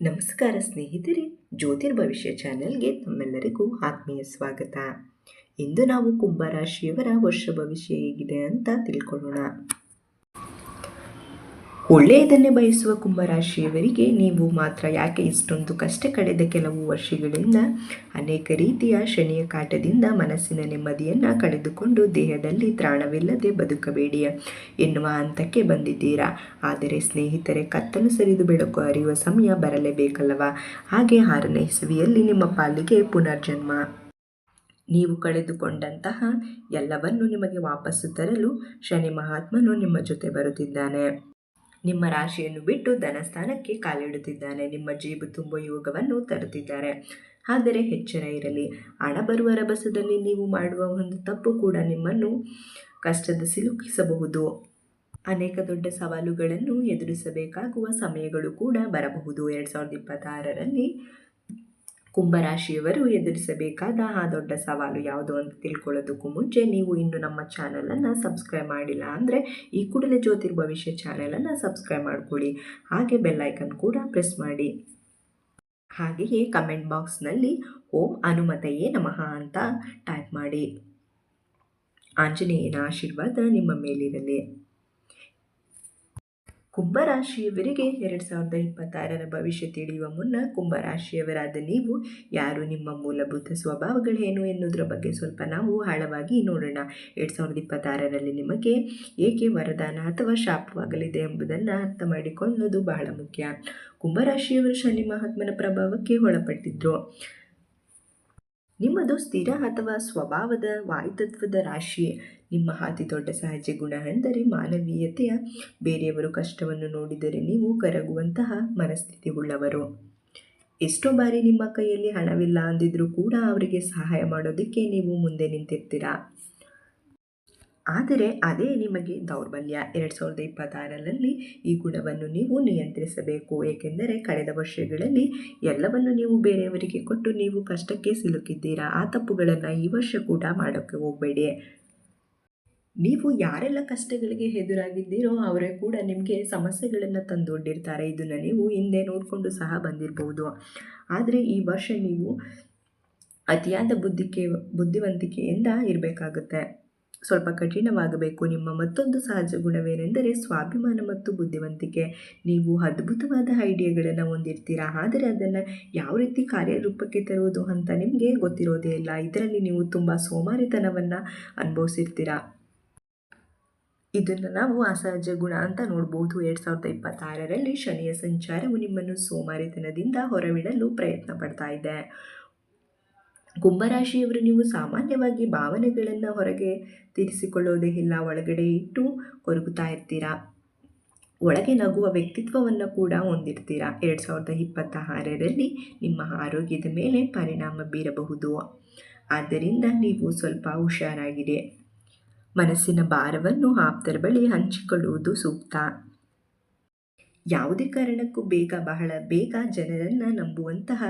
ನಮಸ್ಕಾರ ಸ್ನೇಹಿತರೆ ಜ್ಯೋತಿರ್ಭವಿಷ್ಯ ಚಾನೆಲ್ಗೆ ತಮ್ಮೆಲ್ಲರಿಗೂ ಆತ್ಮೀಯ ಸ್ವಾಗತ. ಇಂದು ನಾವು ಕುಂಭರಾಶಿಯವರ ವರ್ಷ ಭವಿಷ್ಯ ಹೇಗಿದೆ ಅಂತ ತಿಳ್ಕೊಳ್ಳೋಣ. ಒಳ್ಳೆಯದನ್ನೇ ಬಯಸುವ ಕುಂಭರಾಶಿಯವರಿಗೆ ನೀವು ಮಾತ್ರ ಯಾಕೆ ಇಷ್ಟೊಂದು ಕಷ್ಟ ಕಳೆದ ಕೆಲವು ವರ್ಷಗಳಿಂದ ಅನೇಕ ರೀತಿಯ ಶನಿಯ ಕಾಟದಿಂದ ಮನಸ್ಸಿನ ನೆಮ್ಮದಿಯನ್ನು ಕಳೆದುಕೊಂಡು ದೇಹದಲ್ಲಿ ತ್ರಾಣವಿಲ್ಲದೆ ಬದುಕಬೇಡಿ ಎನ್ನುವ ಹಂತಕ್ಕೆ ಬಂದಿದ್ದೀರಾ? ಆದರೆ ಸ್ನೇಹಿತರೆ, ಕತ್ತಲು ಸರಿದು ಬೆಳಕು ಅರಿಯುವ ಸಮಯ ಬರಲೇಬೇಕಲ್ಲವಾ? ಹಾಗೆ ಆರನೇ ಇಸವಿಯಲ್ಲಿ ನಿಮ್ಮ ಪಾಲಿಗೆ ಪುನರ್ಜನ್ಮ. ನೀವು ಕಳೆದುಕೊಂಡಂತಹ ಎಲ್ಲವನ್ನು ನಿಮಗೆ ವಾಪಸ್ಸು ತರಲು ಶನಿ ಮಹಾತ್ಮನು ನಿಮ್ಮ ಜೊತೆ ಬರುತ್ತಿದ್ದಾನೆ. ನಿಮ್ಮ ರಾಶಿಯನ್ನು ಬಿಟ್ಟು ಧನಸ್ಥಾನಕ್ಕೆ ಕಾಲಿಡುತ್ತಿದ್ದಾನೆ. ನಿಮ್ಮ ಜೇಬು ತುಂಬ ಯೋಗವನ್ನು ತರುತ್ತಿದ್ದಾರೆ. ಆದರೆ ಎಚ್ಚರ ಇರಲಿ. ಹಣ ಬರುವ ರಭಸದಲ್ಲಿ ನೀವು ಮಾಡುವ ಒಂದು ತಪ್ಪು ಕೂಡ ನಿಮ್ಮನ್ನು ಕಷ್ಟದ ಸಿಲುಕಿಸಬಹುದು. ಅನೇಕ ದೊಡ್ಡ ಸವಾಲುಗಳನ್ನು ಎದುರಿಸಬೇಕಾಗುವ ಸಮಯಗಳು ಕೂಡ ಬರಬಹುದು. ಎರಡು ಸಾವಿರದ ಇಪ್ಪತ್ತಾರರಲ್ಲಿ ಕುಂಭರಾಶಿಯವರು ಎದುರಿಸಬೇಕಾದ ಆ ದೊಡ್ಡ ಸವಾಲು ಯಾವುದು ಅಂತ ತಿಳ್ಕೊಳ್ಳೋದಕ್ಕೂ ಮುಂಚೆ ನೀವು ಇನ್ನು ನಮ್ಮ ಚಾನಲನ್ನು ಸಬ್ಸ್ಕ್ರೈಬ್ ಮಾಡಿಲ್ಲ ಅಂದರೆ ಈ ಕೂಡಲೇ ಜ್ಯೋತಿರ್ ಭವಿಷ್ಯ ಚಾನಲನ್ನು ಸಬ್ಸ್ಕ್ರೈಬ್ ಮಾಡ್ಕೊಳ್ಳಿ. ಹಾಗೆ ಬೆಲ್ಲೈಕನ್ ಕೂಡ ಪ್ರೆಸ್ ಮಾಡಿ. ಹಾಗೆಯೇ ಕಮೆಂಟ್ ಬಾಕ್ಸ್ನಲ್ಲಿ ಓಂ ಅನುಮತಯೇ ನಮಃ ಅಂತ ಟೈಪ್ ಮಾಡಿ. ಆಂಜನೇಯನ ಆಶೀರ್ವಾದ ನಿಮ್ಮ ಮೇಲಿರಲಿ. ಕುಂಭರಾಶಿಯವರಿಗೆ ಎರಡು ಸಾವಿರದ ಇಪ್ಪತ್ತಾರರ ಭವಿಷ್ಯ ತಿಳಿಯುವ ಮುನ್ನ ಕುಂಭರಾಶಿಯವರಾದ ನೀವು ಯಾರು? ನಿಮ್ಮ ಮೂಲಭೂತ ಸ್ವಭಾವಗಳೇನು ಎನ್ನುವುದರ ಬಗ್ಗೆ ಸ್ವಲ್ಪ ನಾವು ಆಳವಾಗಿ ನೋಡೋಣ. ಎರಡು ಸಾವಿರದ ಇಪ್ಪತ್ತಾರರಲ್ಲಿ ನಿಮಗೆ ಏಕೆ ವರದಾನ ಅಥವಾ ಶಾಪವಾಗಲಿದೆ ಎಂಬುದನ್ನು ಅರ್ಥ ಮಾಡಿಕೊಳ್ಳೋದು ಬಹಳ ಮುಖ್ಯ. ಕುಂಭರಾಶಿಯವರು ಶನಿ ಮಹಾತ್ಮನ ಪ್ರಭಾವಕ್ಕೆ ಒಳಪಟ್ಟಿದ್ರು. ನಿಮ್ಮದು ಸ್ಥಿರ ಅಥವಾ ಸ್ವಭಾವದ ವಾಯುತತ್ವದ ರಾಶಿ ನಿಮ್ಮ ಅತಿ ದೊಡ್ಡ ಸಹಜ ಗುಣ ಎಂದರೆ ಮಾನವೀಯತೆಯ. ಬೇರೆಯವರು ಕಷ್ಟವನ್ನು ನೋಡಿದರೆ ನೀವು ಕರಗುವಂತಹ ಮನಸ್ಥಿತಿ ಉಳ್ಳವರು ಎಷ್ಟೋ ಬಾರಿ ನಿಮ್ಮ ಕೈಯಲ್ಲಿ ಹಣವಿಲ್ಲ ಅಂದಿದ್ರೂ ಕೂಡ ಅವರಿಗೆ ಸಹಾಯ ಮಾಡೋದಕ್ಕೆ ನೀವು ಮುಂದೆ ನಿಂತಿರ್ತೀರಾ? ಆದರೆ ಅದೇ ನಿಮಗೆ ದೌರ್ಬಲ್ಯ. ಎರಡು ಸಾವಿರದ ಇಪ್ಪತ್ತಾರರಲ್ಲಿ ಈ ಗುಣವನ್ನು ನೀವು ನಿಯಂತ್ರಿಸಬೇಕು. ಏಕೆಂದರೆ ಕಳೆದ ವರ್ಷಗಳಲ್ಲಿ ಎಲ್ಲವನ್ನು ನೀವು ಬೇರೆಯವರಿಗೆ ಕೊಟ್ಟು ನೀವು ಕಷ್ಟಕ್ಕೆ ಸಿಲುಕಿದ್ದೀರಾ. ಆ ತಪ್ಪುಗಳನ್ನು ಈ ವರ್ಷ ಕೂಡ ಮಾಡೋಕ್ಕೆ ಹೋಗಬೇಡಿ. ನೀವು ಯಾರೆಲ್ಲ ಕಷ್ಟಗಳಿಗೆ ಎದುರಾಗಿದ್ದೀರೋ ಅವರೇ ಕೂಡ ನಿಮಗೆ ಸಮಸ್ಯೆಗಳನ್ನು ತಂದೊಡ್ಡಿರ್ತಾರೆ. ಇದನ್ನು ನೀವು ಹಿಂದೆ ನೋಡಿಕೊಂಡು ಸಹ ಬಂದಿರಬಹುದು ಆದರೆ ಈ ವರ್ಷ ನೀವು ಅತಿಯಾದ ಬುದ್ಧಿಕೆ, ಬುದ್ಧಿವಂತಿಕೆಯಿಂದ ಇರಬೇಕಾಗುತ್ತೆ. ಸ್ವಲ್ಪ ಕಠಿಣವಾಗಬೇಕು. ನಿಮ್ಮ ಮತ್ತೊಂದು ಸಹಜ ಗುಣವೇನೆಂದರೆ ಸ್ವಾಭಿಮಾನ ಮತ್ತು ಬುದ್ಧಿವಂತಿಕೆ. ನೀವು ಅದ್ಭುತವಾದ ಐಡಿಯಾಗಳನ್ನು ಹೊಂದಿರ್ತೀರಾ? ಆದರೆ ಅದನ್ನು ಯಾವ ರೀತಿ ಕಾರ್ಯರೂಪಕ್ಕೆ ತರುವುದು ಅಂತ ನಿಮಗೆ ಗೊತ್ತಿರೋದೇ ಇಲ್ಲ. ಇದರಲ್ಲಿ ನೀವು ತುಂಬ ಸೋಮಾರಿತನವನ್ನು ಅನುಭವಿಸಿರ್ತೀರಾ? ಇದನ್ನು ನಾವು ಅಸಹಜ ಗುಣ ಅಂತ ನೋಡ್ಬೋದು. ಎರಡು ಸಾವಿರದ ಇಪ್ಪತ್ತಾರರಲ್ಲಿ ಶನಿಯ ಸಂಚಾರವು ನಿಮ್ಮನ್ನು ಸೋಮಾರಿತನದಿಂದ ಹೊರವಿಡಲು ಪ್ರಯತ್ನ ಪಡ್ತಾ ಇದೆ. ಕುಂಭರಾಶಿಯವರು ನೀವು ಸಾಮಾನ್ಯವಾಗಿ ಭಾವನೆಗಳನ್ನು ಹೊರಗೆ ತೀರಿಸಿಕೊಳ್ಳೋದೇ ಇಲ್ಲ, ಒಳಗಡೆ ಇಟ್ಟು ಕೊರಗುತ್ತಾ ಇರ್ತೀರಾ? ಒಳಗೆ ನಗುವ ವ್ಯಕ್ತಿತ್ವವನ್ನು ಕೂಡ ಹೊಂದಿರ್ತೀರಾ? ಎರಡು ಸಾವಿರದ ಇಪ್ಪತ್ತ ಆರರಲ್ಲಿ ನಿಮ್ಮ ಆರೋಗ್ಯದ ಮೇಲೆ ಪರಿಣಾಮ ಬೀರಬಹುದು. ಆದ್ದರಿಂದ ನೀವು ಸ್ವಲ್ಪ ಹುಷಾರಾಗಿದೆ ಮನಸ್ಸಿನ ಭಾರವನ್ನು ಆಪ್ತರ ಬಳಿ ಹಂಚಿಕೊಳ್ಳುವುದು ಸೂಕ್ತ. ಯಾವುದೇ ಕಾರಣಕ್ಕೂ ಬೇಗ ಬಹಳ ಬೇಗ ಜನರನ್ನು ನಂಬುವಂತಹ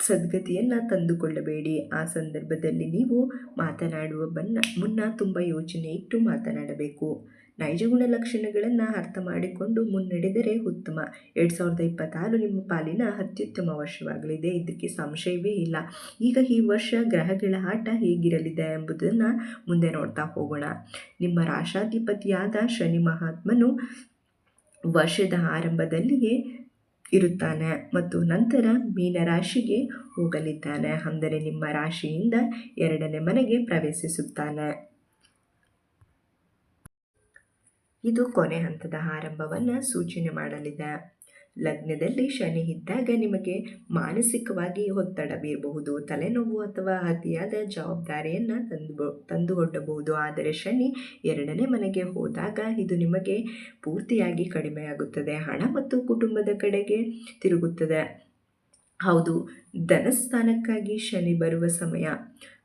ಸದ್ಗತಿಯನ್ನು ತಂದುಕೊಳ್ಳಬೇಡಿ. ಆ ಸಂದರ್ಭದಲ್ಲಿ ನೀವು ಮಾತನಾಡುವ ಬನ್ನ ಮುನ್ನ ತುಂಬ ಯೋಚನೆ ಇಟ್ಟು ಮಾತನಾಡಬೇಕು. ನೈಜ ಗುಣಲಕ್ಷಣಗಳನ್ನು ಅರ್ಥ ಮಾಡಿಕೊಂಡು ಮುನ್ನಡೆದರೆ ಉತ್ತಮ. ಎರಡು ಸಾವಿರದ ಇಪ್ಪತ್ತಾರು ನಿಮ್ಮ ಪಾಲಿನ ಅತ್ಯುತ್ತಮ ವರ್ಷವಾಗಲಿದೆ. ಇದಕ್ಕೆ ಸಂಶಯವೇ ಇಲ್ಲ. ಈಗ ಈ ವರ್ಷ ಗ್ರಹಗಳ ಆಟ ಹೇಗಿರಲಿದೆ ಎಂಬುದನ್ನು ಮುಂದೆ ನೋಡ್ತಾ ಹೋಗೋಣ. ನಿಮ್ಮ ರಾಶಾಧಿಪತಿಯಾದ ಶನಿ ಮಹಾತ್ಮನು ವರ್ಷದ ಆರಂಭದಲ್ಲಿಯೇ ಇರುತ್ತಾನೆ ಮತ್ತು ನಂತರ ಮೀನ ರಾಶಿಗೆ ಹೋಗಲಿದ್ದಾನೆ. ಅಂದರೆ ನಿಮ್ಮ ರಾಶಿಯಿಂದ ಎರಡನೇ ಮನೆಗೆ ಪ್ರವೇಶಿಸುತ್ತಾನೆ. ಇದು ಕೊನೆ ಹಂತದ ಆರಂಭವನ್ನು ಸೂಚನೆ ಮಾಡಲಿದೆ. ಲಗ್ನದಲ್ಲಿ ಶನಿ ಇದ್ದಾಗ ನಿಮಗೆ ಮಾನಸಿಕವಾಗಿ ಒತ್ತಡ ಬೀರಬಹುದು, ತಲೆನೋವು ಅಥವಾ ಅತಿಯಾದ ಜವಾಬ್ದಾರಿಯನ್ನು ತಂದು ತಂದುಕೊಡಬಹುದು. ಆದರೆ ಶನಿ ಎರಡನೇ ಮನೆಗೆ ಹೋದಾಗ ಇದು ನಿಮಗೆ ಪೂರ್ತಿಯಾಗಿ ಕಡಿಮೆಯಾಗುತ್ತದೆ. ಹಣ ಮತ್ತು ಕುಟುಂಬದ ಕಡೆಗೆ ತಿರುಗುತ್ತದೆ. ಹೌದು, ಧನಸ್ಥಾನಕ್ಕಾಗಿ ಶನಿ ಬರುವ ಸಮಯ.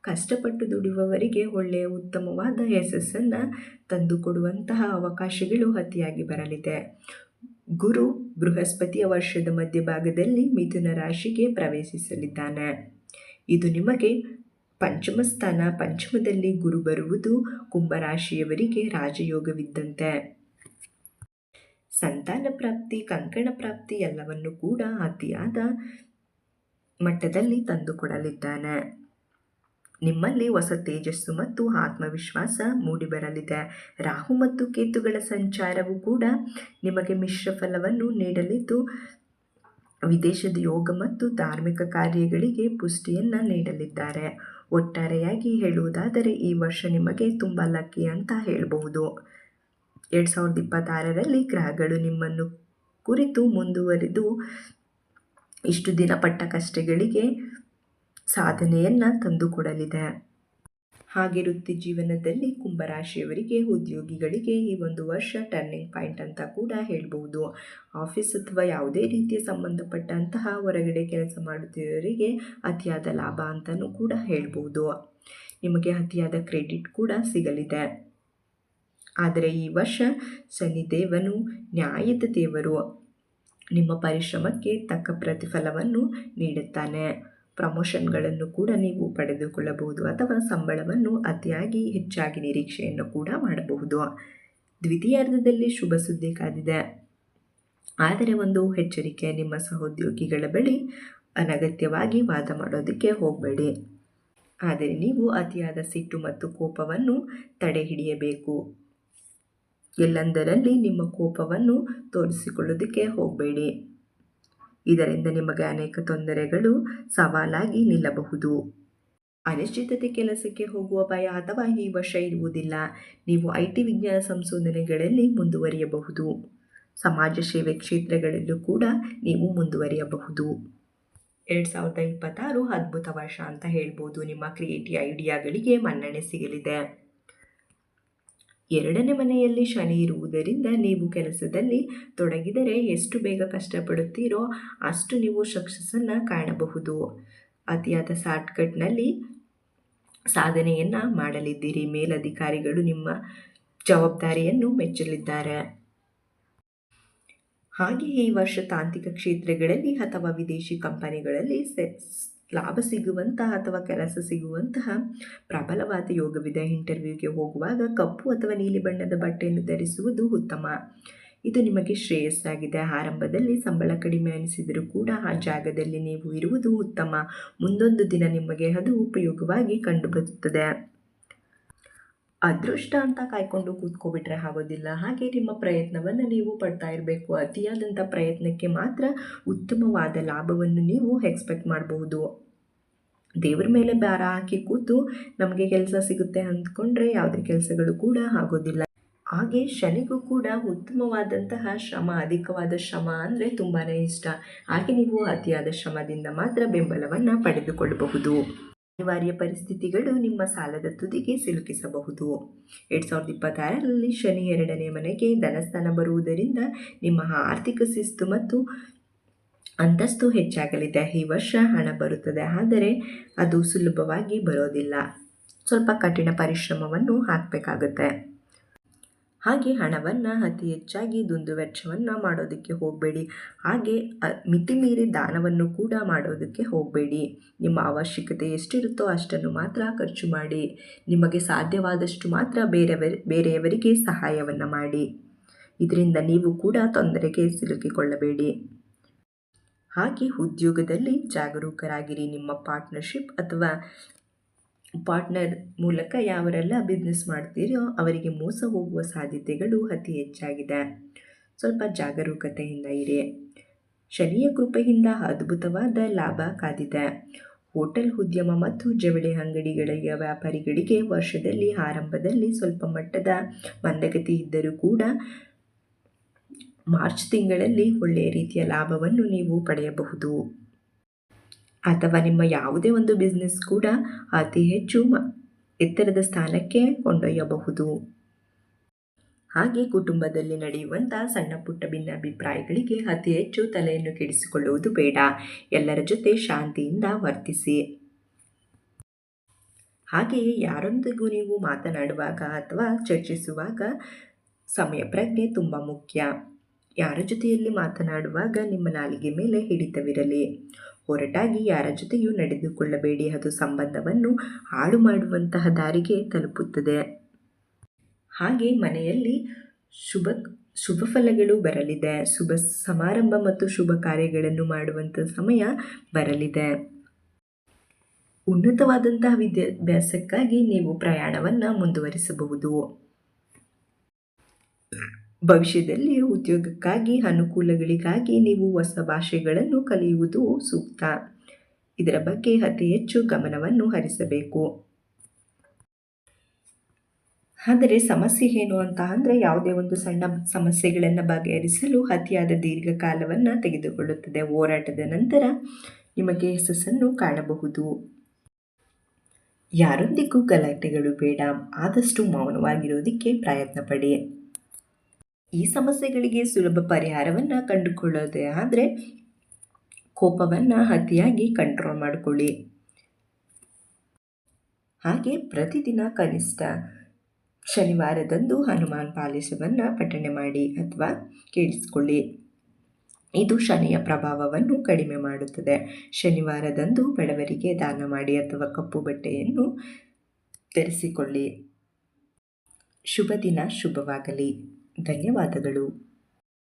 ಕಷ್ಟಪಟ್ಟು ದುಡಿಯುವವರಿಗೆ ಒಳ್ಳೆಯ ಉತ್ತಮವಾದ ಯಶಸ್ಸನ್ನು ತಂದುಕೊಡುವಂತಹ ಅವಕಾಶಗಳು ಅತಿಯಾಗಿ ಬರಲಿದೆ. ಗುರು ಬೃಹಸ್ಪತಿಯ ವರ್ಷದ ಮಧ್ಯಭಾಗದಲ್ಲಿ ಮಿಥುನ ರಾಶಿಗೆ ಪ್ರವೇಶಿಸಲಿದ್ದಾನೆ. ಇದು ನಿಮಗೆ ಪಂಚಮ ಸ್ಥಾನ, ಪಂಚಮದಲ್ಲಿ ಗುರು ಬರುವುದು ಕುಂಭರಾಶಿಯವರಿಗೆ ರಾಜಯೋಗವಿದ್ದಂತೆ. ಸಂತಾನ ಪ್ರಾಪ್ತಿ, ಕಂಕಣ ಪ್ರಾಪ್ತಿ ಎಲ್ಲವನ್ನು ಕೂಡ ಅತಿಯಾದ ಮಟ್ಟದಲ್ಲಿ ತಂದುಕೊಡಲಿದ್ದಾನೆ. ನಿಮ್ಮಲ್ಲಿ ಹೊಸ ತೇಜಸ್ಸು ಮತ್ತು ಆತ್ಮವಿಶ್ವಾಸ ಮೂಡಿಬರಲಿದೆ. ರಾಹು ಮತ್ತು ಕೇತುಗಳ ಸಂಚಾರವು ಕೂಡ ನಿಮಗೆ ಮಿಶ್ರ ಫಲವನ್ನು ನೀಡಲಿದ್ದು, ವಿದೇಶದ ಯೋಗ ಮತ್ತು ಧಾರ್ಮಿಕ ಕಾರ್ಯಗಳಿಗೆ ಪುಷ್ಟಿಯನ್ನು ನೀಡಲಿದ್ದಾರೆ. ಒಟ್ಟಾರೆಯಾಗಿ ಹೇಳುವುದಾದರೆ, ಈ ವರ್ಷ ನಿಮಗೆ ತುಂಬ ಲಕ್ಕಿ ಅಂತ ಹೇಳಬಹುದು. ಎರಡು ಸಾವಿರದ ಇಪ್ಪತ್ತಾರರಲ್ಲಿ ಗ್ರಹಗಳು ನಿಮ್ಮನ್ನು ಕುರಿತು ಮುಂದುವರಿದು ಇಷ್ಟು ದಿನ ಪಟ್ಟ ಕಷ್ಟಗಳಿಗೆ ಸಾಧನೆಯನ್ನು ತಂದುಕೊಡಲಿದೆ ಹಾಗೆ ವೃತ್ತಿ ಜೀವನದಲ್ಲಿ ಕುಂಭರಾಶಿಯವರಿಗೆ, ಉದ್ಯೋಗಿಗಳಿಗೆ ಈ ಒಂದು ವರ್ಷ ಟರ್ನಿಂಗ್ ಪಾಯಿಂಟ್ ಅಂತ ಕೂಡ ಹೇಳ್ಬೋದು ಆಫೀಸ್ ಅಥವಾ ಯಾವುದೇ ರೀತಿಯ ಸಂಬಂಧಪಟ್ಟಂತಹ ಹೊರಗಡೆ ಕೆಲಸ ಮಾಡುತ್ತಿರುವವರಿಗೆ ಅತಿಯಾದ ಲಾಭ ಅಂತಲೂ ಕೂಡ ಹೇಳ್ಬೋದು ನಿಮಗೆ ಅತಿಯಾದ ಕ್ರೆಡಿಟ್ ಕೂಡ ಸಿಗಲಿದೆ. ಆದರೆ ಈ ವರ್ಷ ಶನಿದೇವನು ನ್ಯಾಯದ ದೇವರು. ನಿಮ್ಮ ಪರಿಶ್ರಮಕ್ಕೆ ತಕ್ಕ ಪ್ರತಿಫಲವನ್ನು ನೀಡುತ್ತಾನೆ. ಪ್ರಮೋಷನ್ಗಳನ್ನು ಕೂಡ ನೀವು ಪಡೆದುಕೊಳ್ಳಬಹುದು ಅಥವಾ ಸಂಬಳವನ್ನು ಅತಿಯಾಗಿ ಹೆಚ್ಚಾಗಿ ನಿರೀಕ್ಷೆಯನ್ನು ಕೂಡ ಮಾಡಬಹುದು. ದ್ವಿತೀಯಾರ್ಧದಲ್ಲಿ ಶುಭ ಸುದ್ದಿ ಕಾದಿದೆ. ಆದರೆ ಒಂದು ಎಚ್ಚರಿಕೆ ನಿಮ್ಮ ಸಹೋದ್ಯೋಗಿಗಳ ಬಳಿ ಅನಗತ್ಯವಾಗಿ ವಾದ ಮಾಡೋದಕ್ಕೆ ಹೋಗಬೇಡಿ. ಆದರೆ ನೀವು ಅತಿಯಾದ ಸಿಟ್ಟು ಮತ್ತು ಕೋಪವನ್ನು ತಡೆ ಹಿಡಿಯಬೇಕು ಎಲ್ಲಂದರಲ್ಲಿ ನಿಮ್ಮ ಕೋಪವನ್ನು ತೋರಿಸಿಕೊಳ್ಳೋದಕ್ಕೆ ಹೋಗಬೇಡಿ. ಇದರಿಂದ ನಿಮಗೆ ಅನೇಕ ತೊಂದರೆಗಳು ಸವಾಲಾಗಿ ನಿಲ್ಲಬಹುದು. ಅನಿಶ್ಚಿತತೆ ಕೆಲಸಕ್ಕೆ ಹೋಗುವ ಭಯ ಅಥವಾ ಈ ವರ್ಷ ಇರುವುದಿಲ್ಲ. ನೀವು ಐ ಟಿ ವಿಜ್ಞಾನ ಸಂಶೋಧನೆಗಳಲ್ಲಿ ಮುಂದುವರಿಯಬಹುದು. ಸಮಾಜ ಸೇವೆ ಕ್ಷೇತ್ರಗಳಲ್ಲೂ ಕೂಡ ನೀವು ಮುಂದುವರಿಯಬಹುದು. ಎರಡು ಸಾವಿರದ ಇಪ್ಪತ್ತಾರು ಅದ್ಭುತ ವರ್ಷ ಅಂತ ಹೇಳ್ಬೋದು. ನಿಮ್ಮ ಕ್ರಿಯೇಟಿವ್ ಐಡಿಯಾಗಳಿಗೆ ಮನ್ನಣೆ ಸಿಗಲಿದೆ. ಎರಡನೇ ಮನೆಯಲ್ಲಿ ಶನಿ ಇರುವುದರಿಂದ ನೀವು ಕೆಲಸದಲ್ಲಿ ತೊಡಗಿದರೆ ಎಷ್ಟು ಬೇಗ ಕಷ್ಟಪಡುತ್ತೀರೋ ಅಷ್ಟು ನೀವು ಸಕ್ಸಸ್ಸನ್ನು ಕಾಣಬಹುದು. ಅತಿಯಾದ ಶಾರ್ಟ್ಕಟ್ನಲ್ಲಿ ಸಾಧನೆಯನ್ನು ಮಾಡಲಿದ್ದೀರಿ. ಮೇಲಧಿಕಾರಿಗಳು ನಿಮ್ಮ ಜವಾಬ್ದಾರಿಯನ್ನು ಮೆಚ್ಚಲಿದ್ದಾರೆ. ಹಾಗೆ ಈ ವರ್ಷ ತಾಂತ್ರಿಕ ಕ್ಷೇತ್ರಗಳಲ್ಲಿ ಅಥವಾ ವಿದೇಶಿ ಕಂಪನಿಗಳಲ್ಲಿ ಲಾಭ ಸಿಗುವಂತಹ ಅಥವಾ ಕೆಲಸ ಸಿಗುವಂತಹ ಪ್ರಬಲವಾದ ಯೋಗವಿದೆ. ಇಂಟರ್ವ್ಯೂಗೆ ಹೋಗುವಾಗ ಕಪ್ಪು ಅಥವಾ ನೀಲಿ ಬಣ್ಣದ ಬಟ್ಟೆಯನ್ನು ಧರಿಸುವುದು ಉತ್ತಮ. ಇದು ನಿಮಗೆ ಶ್ರೇಯಸ್ಸಾಗಿದೆ. ಆರಂಭದಲ್ಲಿ ಸಂಬಳ ಕಡಿಮೆ ಅನಿಸಿದರೂ ಕೂಡ ಆ ಜಾಗದಲ್ಲಿ ನೀವು ಇರುವುದು ಉತ್ತಮ. ಮುಂದೊಂದು ದಿನ ನಿಮಗೆ ಅದು ಉಪಯೋಗವಾಗಿ ಕಂಡುಬರುತ್ತದೆ. ಅದೃಷ್ಟ ಅಂತ ಕಾಯ್ಕೊಂಡು ಕೂತ್ಕೊಬಿಟ್ರೆ ಆಗೋದಿಲ್ಲ. ಹಾಗೆ ನಿಮ್ಮ ಪ್ರಯತ್ನವನ್ನು ನೀವು ಪಡ್ತಾ ಇರಬೇಕು. ಅತಿಯಾದಂಥ ಪ್ರಯತ್ನಕ್ಕೆ ಮಾತ್ರ ಉತ್ತಮವಾದ ಲಾಭವನ್ನು ನೀವು ಎಕ್ಸ್ಪೆಕ್ಟ್ ಮಾಡಬಹುದು ದೇವ್ರ ಮೇಲೆ ಭಾರ ಹಾಕಿ ಕೂತು ನಮಗೆ ಕೆಲಸ ಸಿಗುತ್ತೆ ಅಂದ್ಕೊಂಡ್ರೆ ಯಾವುದೇ ಕೆಲಸಗಳು ಕೂಡ ಆಗೋದಿಲ್ಲ. ಹಾಗೆ ಶನಿಗೂ ಕೂಡ ಉತ್ತಮವಾದಂತಹ ಶ್ರಮ, ಅಧಿಕವಾದ ಶ್ರಮ ಅಂದರೆ ತುಂಬಾ ಇಷ್ಟ. ಹಾಗೆ ನೀವು ಅತಿಯಾದ ಶ್ರಮದಿಂದ ಮಾತ್ರ ಬೆಂಬಲವನ್ನು ಪಡೆದುಕೊಳ್ಳಬಹುದು. ಅನಿವಾರ್ಯ ಪರಿಸ್ಥಿತಿಗಳು ನಿಮ್ಮ ಸಾಲದ ತುದಿಗೆ ಸಿಲುಕಿಸಬಹುದು. ಎರಡು ಸಾವಿರದ ಇಪ್ಪತ್ತಾರರಲ್ಲಿ ಶನಿ ಎರಡನೇ ಮನೆಗೆ ಧನಸ್ಥಾನ ಬರುವುದರಿಂದ ನಿಮ್ಮ ಆರ್ಥಿಕ ಶಿಸ್ತು ಮತ್ತು ಅಂತಸ್ತು ಹೆಚ್ಚಾಗಲಿದೆ. ಈ ವರ್ಷ ಹಣ ಬರುತ್ತದೆ, ಆದರೆ ಅದು ಸುಲಭವಾಗಿ ಬರೋದಿಲ್ಲ. ಸ್ವಲ್ಪ ಕಠಿಣ ಪರಿಶ್ರಮವನ್ನು ಹಾಕಬೇಕಾಗುತ್ತೆ. ಹಾಗೆ ಹಣವನ್ನು ಅತಿ ಹೆಚ್ಚಾಗಿ ದುಂದು ವೆಚ್ಚವನ್ನು ಮಾಡೋದಕ್ಕೆ ಹೋಗಬೇಡಿ. ಹಾಗೆ ಮಿತಿ ಮೀರಿ ದಾನವನ್ನು ಕೂಡ ಮಾಡೋದಕ್ಕೆ ಹೋಗಬೇಡಿ. ನಿಮ್ಮ ಅವಶ್ಯಕತೆ ಎಷ್ಟಿರುತ್ತೋ ಅಷ್ಟನ್ನು ಮಾತ್ರ ಖರ್ಚು ಮಾಡಿ. ನಿಮಗೆ ಸಾಧ್ಯವಾದಷ್ಟು ಮಾತ್ರ ಬೇರೆಯವರ ಬೇರೆಯವರಿಗೆ ಸಹಾಯವನ್ನು ಮಾಡಿ. ಇದರಿಂದ ನೀವು ಕೂಡ ತೊಂದರೆಗೆ ಸಿಲುಕಿಕೊಳ್ಳಬೇಡಿ. ಹಾಗೆ ಉದ್ಯೋಗದಲ್ಲಿ ಜಾಗರೂಕರಾಗಿರಿ. ನಿಮ್ಮ ಪಾರ್ಟ್ನರ್ಶಿಪ್ ಅಥವಾ ಪಾರ್ಟ್ನರ್ ಮೂಲಕ ಯಾವರೆಲ್ಲ ಬಿಸ್ನೆಸ್ ಮಾಡ್ತೀರೋ ಅವರಿಗೆ ಮೋಸ ಹೋಗುವ ಸಾಧ್ಯತೆಗಳು ಅತಿ ಹೆಚ್ಚಾಗಿದೆ. ಸ್ವಲ್ಪ ಜಾಗರೂಕತೆಯಿಂದ ಇರಿ. ಶನಿಯ ಕೃಪೆಯಿಂದ ಅದ್ಭುತವಾದ ಲಾಭ ಕಾದಿದೆ. ಹೋಟೆಲ್ ಉದ್ಯಮ ಮತ್ತು ಜವಳಿ ಅಂಗಡಿಗಳಿಗೆ ವ್ಯಾಪಾರಿಗಳಿಗೆ ವರ್ಷದಲ್ಲಿ, ಆರಂಭದಲ್ಲಿ ಸ್ವಲ್ಪ ಮಟ್ಟದ ಮಂದಗತಿ ಇದ್ದರೂ ಕೂಡ ಮಾರ್ಚ್ ತಿಂಗಳಲ್ಲಿ ಒಳ್ಳೆಯ ರೀತಿಯ ಲಾಭವನ್ನು ನೀವು ಪಡೆಯಬಹುದು. ಅಥವಾ ನಿಮ್ಮ ಯಾವುದೇ ಒಂದು ಬಿಸ್ನೆಸ್ ಕೂಡ ಅತಿ ಹೆಚ್ಚು ಎತ್ತರದ ಸ್ಥಾನಕ್ಕೆ ಕೊಂಡೊಯ್ಯಬಹುದು. ಹಾಗೆ ಕುಟುಂಬದಲ್ಲಿ ನಡೆಯುವಂಥ ಸಣ್ಣ ಪುಟ್ಟ ಭಿನ್ನಾಭಿಪ್ರಾಯಗಳಿಗೆ ಅತಿ ಹೆಚ್ಚು ತಲೆಯನ್ನು ಕೆಡಿಸಿಕೊಳ್ಳುವುದು ಬೇಡ. ಎಲ್ಲರ ಜೊತೆ ಶಾಂತಿಯಿಂದ ವರ್ತಿಸಿ. ಹಾಗೆಯೇ ಯಾರೊಂದಿಗೂ ನೀವು ಮಾತನಾಡುವಾಗ ಅಥವಾ ಚರ್ಚಿಸುವಾಗ ಸಮಯ ಪ್ರಜ್ಞೆ ತುಂಬ ಮುಖ್ಯ. ಯಾರ ಜೊತೆಯಲ್ಲಿ ಮಾತನಾಡುವಾಗ ನಿಮ್ಮ ನಾಲಿಗೆ ಮೇಲೆ ಹಿಡಿತವಿರಲಿ. ಹೊರಟಾಗಿ ಯಾರ ಜೊತೆಯೂ ನಡೆದುಕೊಳ್ಳಬೇಡಿ. ಅದು ಸಂಬಂಧವನ್ನು ಹಾಳು ಮಾಡುವಂತಹ ದಾರಿಗೆ ತಲುಪುತ್ತದೆ. ಹಾಗೆ ಮನೆಯಲ್ಲಿ ಶುಭ ಶುಭ ಫಲಗಳು ಬರಲಿದೆ. ಶುಭ ಸಮಾರಂಭ ಮತ್ತು ಶುಭ ಕಾರ್ಯಗಳನ್ನು ಮಾಡುವಂಥ ಸಮಯ ಬರಲಿದೆ. ಉನ್ನತವಾದಂತಹ ವಿದ್ಯಾಭ್ಯಾಸಕ್ಕಾಗಿ ನೀವು ಪ್ರಯಾಣವನ್ನು ಮುಂದುವರಿಸಬಹುದು. ಭವಿಷ್ಯದಲ್ಲಿ ಉದ್ಯೋಗಕ್ಕಾಗಿ, ಅನುಕೂಲಗಳಿಗಾಗಿ ನೀವು ಹೊಸ ಭಾಷೆಗಳನ್ನು ಕಲಿಯುವುದು ಸೂಕ್ತ. ಇದರ ಬಗ್ಗೆ ಅತಿ ಹೆಚ್ಚು ಗಮನವನ್ನು ಹರಿಸಬೇಕು. ಆದರೆ ಸಮಸ್ಯೆ ಏನು ಅಂತ ಅಂದರೆ ಯಾವುದೇ ಒಂದು ಸಣ್ಣ ಸಮಸ್ಯೆಗಳನ್ನು ಬಗೆಹರಿಸಲು ಅತಿಯಾದ ದೀರ್ಘಕಾಲವನ್ನು ತೆಗೆದುಕೊಳ್ಳುತ್ತದೆ. ಹೋರಾಟದ ನಂತರ ನಿಮಗೆ ಯಶಸ್ಸನ್ನು ಕಾಣಬಹುದು. ಯಾರೊಂದಿಗೂ ಗಲಾಟೆಗಳು ಬೇಡ. ಆದಷ್ಟು ಮೌನವಾಗಿರೋದಕ್ಕೆ ಪ್ರಯತ್ನ ಪಡಿ ಈ ಸಮಸ್ಯೆಗಳಿಗೆ ಸುಲಭ ಪರಿಹಾರವನ್ನು ಕಂಡುಕೊಳ್ಳೋದೇ. ಆದರೆ ಕೋಪವನ್ನು ಅತಿಯಾಗಿ ಕಂಟ್ರೋಲ್ ಮಾಡಿಕೊಳ್ಳಿ. ಹಾಗೆ ಪ್ರತಿದಿನ ಕನಿಷ್ಠ ಶನಿವಾರದಂದು ಹನುಮಾನ್ ಪಾಲಿಸವನ್ನು ಪಠಣೆ ಮಾಡಿ ಅಥವಾ ಕೇಳಿಸ್ಕೊಳ್ಳಿ. ಇದು ಶನಿಯ ಪ್ರಭಾವವನ್ನು ಕಡಿಮೆ ಮಾಡುತ್ತದೆ. ಶನಿವಾರದಂದು ಬಡವರಿಗೆ ದಾನ ಮಾಡಿ ಅಥವಾ ಕಪ್ಪು ಬಟ್ಟೆಯನ್ನು ಧರಿಸಿಕೊಳ್ಳಿ. ಶುಭ ದಿನ, ಶುಭವಾಗಲಿ. ಧನ್ಯವಾದಗಳು.